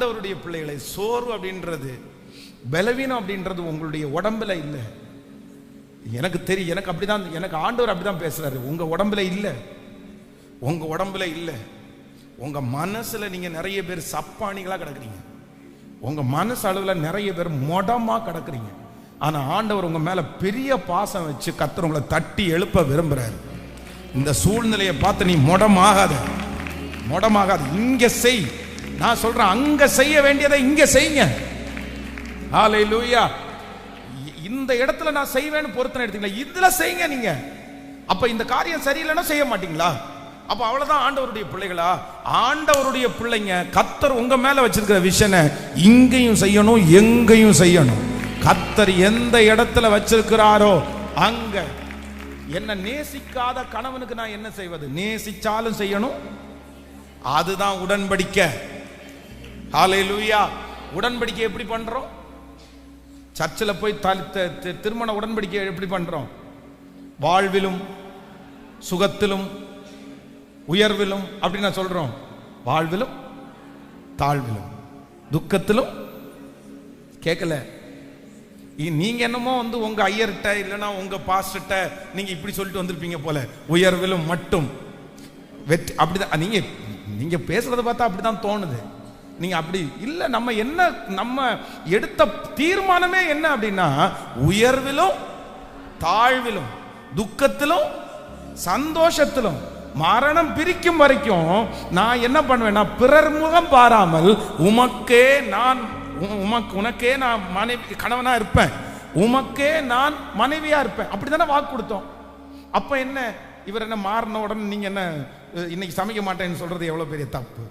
ஆண்டவருடைய பிள்ளைகளை சோர்வு அப்படின்றது பலவீனம் அப்படின்றது உங்களுடைய உடம்புல இல்லை. எனக்கு தெரியும் எனக்கு அப்படிதான் எனக்கு ஆண்டவர் அப்படிதான் பேசுறாரு. உங்க உடம்புல இல்லை. உங்க உடம்புல இல்லை. உங்க மனசுல நீங்க நிறைய பேர் சப்பானிகளா கிடக்குறீங்க. உங்க மனசு அளவுல நிறைய பேர் மொடமா கிடக்குறீங்க. ஆனா ஆண்டவர் உங்க மேல பெரிய பாசம் வச்சு கத்தர் உங்களை தட்டி எழுப்ப விரும்புறாரு. இந்த சூழ்நிலையை பார்த்து நீ மொடமாகாத. மொடமாகாது. இங்க செய். நான் சொல்றேன் அங்க செய்ய வேண்டியதை இங்க செய்யுங்க. ஹalleluya. இந்த இடத்துல நான் செய்வேன்னு பொருத்தனை எடுத்தீங்களா? இதுல செய்யுங்க நீங்க. அப்ப இந்த காரியம் சரியில்லைன்னா செய்ய மாட்டீங்களா? அப்ப அவ்வளவுதான் ஆண்டவருடைய பிள்ளைகளா? ஆண்டவருடைய பிள்ளைங்க கத்தர் உங்க மேல வச்சிருக்கிற விஷனை இங்கேயும் செய்யணும் எங்கேயும் செய்யணும். கத்தர் எந்த இடத்துல வச்சிருக்கிறாரோ அங்க. என்ன நேசிக்காத கணவனுக்கு நான் என்ன செய்வது? நேசிச்சாலும் செய்யணும். அதுதான் உடன்படிக்கை. ஹalleluya. உடன்படிக்கை எப்படி பண்றோம்? சர்ச்சில் போய் த- த- திருமண உடன்படிக்கை எப்படி பண்றோம்? வாழ்விலும் சுகத்திலும் உயர்விலும் அப்படி நான் சொல்றோம். வாழ்விலும் தாழ்விலும் துக்கத்திலும். கேட்கல நீங்க என்னமோ வந்து உங்க ஐயர்கிட்ட இல்லைன்னா உங்க பாஸ்டர்கிட்ட நீங்க இப்படி சொல்லிட்டு வந்திருப்பீங்க போல. உயர்விலும் மட்டும். வெற்றி அப்படிதான் நீங்க நீங்க பேசுறத பார்த்தா அப்படிதான் தோணுது. நீங்கள் அப்படி இல்லை நம்ம என்ன நம்ம எடுத்த தீர்மானமே என்ன அப்படின்னா உயர்விலும் தாழ்விலும் துக்கத்திலும் சந்தோஷத்திலும் மரணம் பிரிக்கும் வரைக்கும் நான் என்ன பண்ணுவேன்னா பிறர் முகம் பாராமல் உமக்கே நான் உமக்கு உனக்கே நான் மனைவி கணவனா இருப்பேன். உமக்கே நான் மனைவியா இருப்பேன். அப்படிதானே வாக்கு கொடுத்தோம். அப்ப என்ன? இவர் என்ன மாறின உடனே நீங்க என்ன இன்னைக்கு சமைக்க மாட்டேன்னு சொல்றது எவ்வளவு பெரிய தப்பு?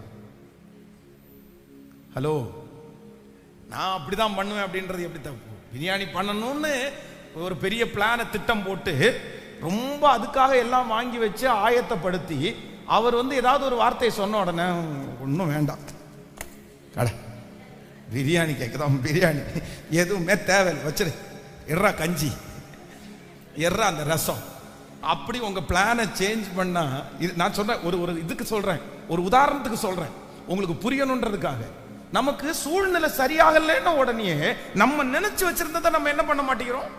ஹலோ நான் அப்படிதான் பண்ணுவேன் அப்படின்றது எப்படி தப்பு? பிரியாணி பண்ணணும்னு ஒரு பெரிய பிளானை திட்டம் போட்டு ரொம்ப அதுக்காக எல்லாம் வாங்கி வச்சு ஆயத்தப்படுத்தி அவர் வந்து ஏதாவது ஒரு வார்த்தையை சொன்ன உடனே ஒன்றும் வேண்டாம். கடை பிரியாணி கேட்குதான் பிரியாணி. எதுவுமே தேவையில்லை. வச்சிரு. எர்ரா கஞ்சி. எர்ரா அந்த ரசம். அப்படி உங்கள் பிளானை சேஞ்ச் பண்ணால் இது நான் சொல்கிறேன் ஒரு ஒரு இதுக்கு சொல்கிறேன் ஒரு உதாரணத்துக்கு சொல்கிறேன் உங்களுக்கு புரியணுன்றதுக்காக. நமக்கு சூழ்நிலை சரியாகலன்னு உடனே நம்ம நினைச்சு வச்சிருந்ததை நம்ம என்ன பண்ண மாட்டேங்கிறோம்?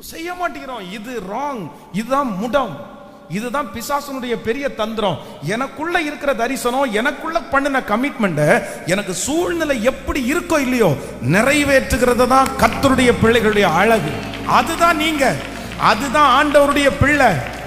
செய்ய மாட்டேங்கிறோம். இது ராங் இதுதான் முடம். இதுதான் பிசாசனுடைய பெரிய தந்திரம். எனக்குள்ள இருக்கிற தரிசனம் எனக்குள்ள பண்ணின கமிட்மெண்ட் எனக்கு சூழ்நிலை எப்படி இருக்கோ இல்லையோ நிறைவேற்றுகிறது தான் கத்தருடைய பிள்ளைகளுடைய அழகு. அதுதான் நீங்க. அதுதான் ஆண்டவருடைய பிள்ளை.